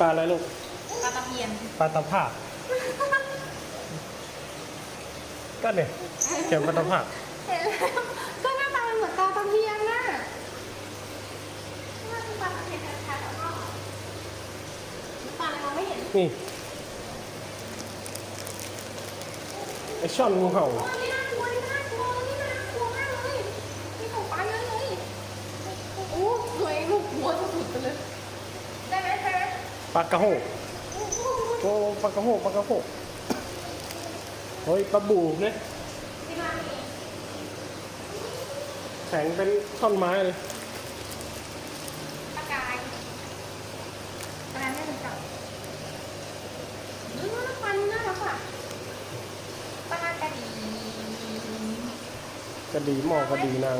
ปลาอะไรลูก ปลาตะเพียน ปลาตะภาคก็เนี่ยเขียนปลาตะภาคเห็นแล้วก็หน้าตามันเหมือนปลาตะเพียนน่ะว่าเป็นปลาตะเพียนชัดๆแล้วก็ปลาอะไรมองไม่เห็นนี่ไอช่อนงูเห่าโอ้ยนี่น่ากลัวนี่น่ากลัวนี่น่ากลัวมากเลยนี่ของปลาเยอะเลยโอ้สวยลูกหัวสุดๆไปเลย ได้ไหมได้ไหม ปลากระโหกโอ้โหโอ้ปลากระโหกปลากระโหกเฮ้ยปลาบูเนี่ยที่บ้านมีแข็งเป็นท่อนไม้เลยปลากายปลาไม่เหมือนกับเออปลานี่น่ารักอะปลากระดีกระดีหมอกระดีนาง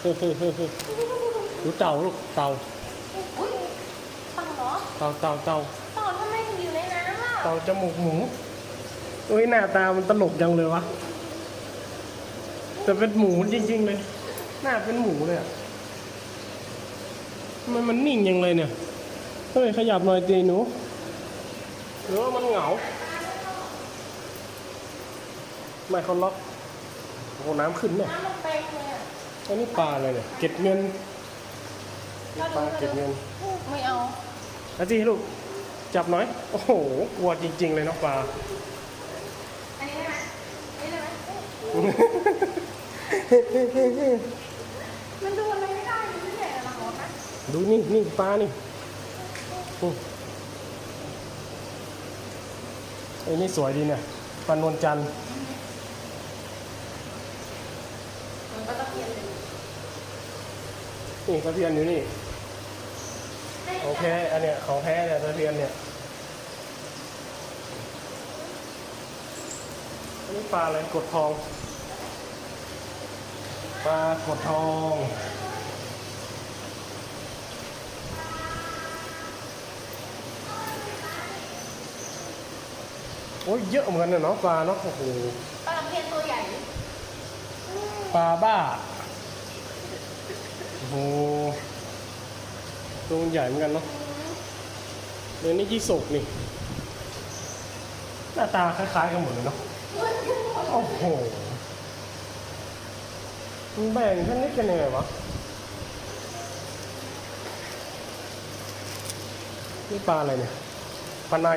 เฮ้ยเฮ้ยเฮ้ยเฮ้ยดูเต่าลูกเต่าอุ้ยเต่าเห รอ เต่าเต่าเต่าเต่าทำไมถึงอยู่ในน้ำอะ เต่าจมูกหมูเฮ้ยหน้าตามันตลกจังเลยวะแต่เป็นหมูจริงๆเลย หน้าเป็นหมูเลยอะทำไมมันนิ่งยังเลยเนี่ย เฮ้ยขยับหน่อยตีหนูหรือว่ามันเหงา ไม่เขาล็อกโอ้โหน้ำขึ้นเนี่ยน้ำมันเต็มเลยอะอันนี้ปลาอะไรเนี่ย เก็บเงินนี่ปลาเก็บเงิน ไม่เอา อาจีลูก จับหน่อย โอ้โหกลัวจริง ๆ เลยเนาะปลาอันนี้ได้ไหมอันนี้ได้ไหมมันดูอะไรไม่ได้มันไม่ใหญ่หรอกนะดูนี่นี่ปลานี่อืมไอ้นี่สวยดีเนี่ยปลานวลจันทร์มันก็ต้องเปลี่ยนเลยนี่ตะเพียนอยู่นี่ โอเค อันเนี้ยของแท้เนี่ยตะเพียนเนี่ยอันนี้ปลาอะไรกดทอง ปลากดทองโอ้ยเยอะเหมือนกันเนอะเนาะปลาเนาะโอ้โหปลาตะเพียนตัวใหญ่ ปลาบ้า โอ้โห ตัวมันใหญ่เหมือนกันเนาะเดี๋ยวนี้ยี่สกนี่ หน้าตาคล้ายๆกันหมดเลยเนาะ โอ้โหมันแบ่งชนิดกันยังไงวะนี่ปลาอะไรเนี่ยปลาใน